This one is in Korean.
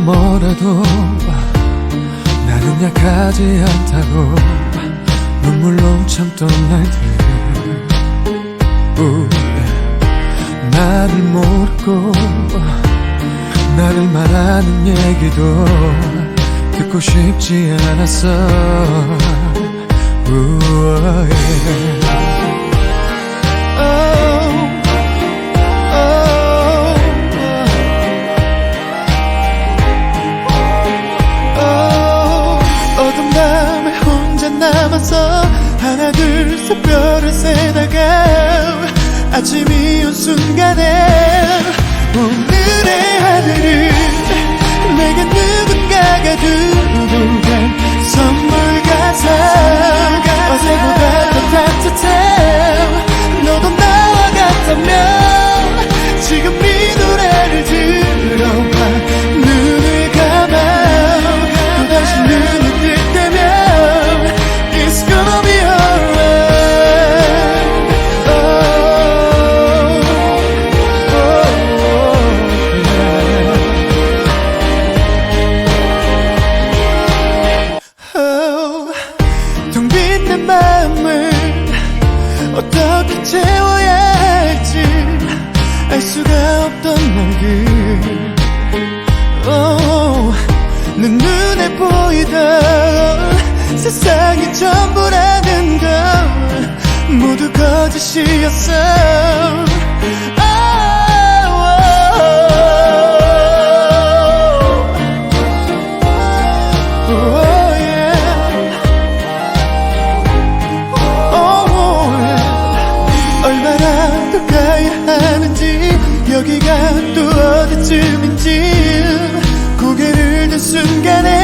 하더라도 나는 약하지 않다고 눈물로 참던 날들 우, 나를 모르고 나를 말하는 얘기도 듣고 싶지 않았어 우와, 예. 남아서 하나 둘 셋 별을 세다가 아침이 온 순간에 오늘의 하늘을 어떻게 채워야 할지 알 수가 없던 날들 oh, 내 눈에 보이던 세상이 전부라는 걸 모두 거짓이었어 여기가 또 어디쯤인지 고개를 든 순간에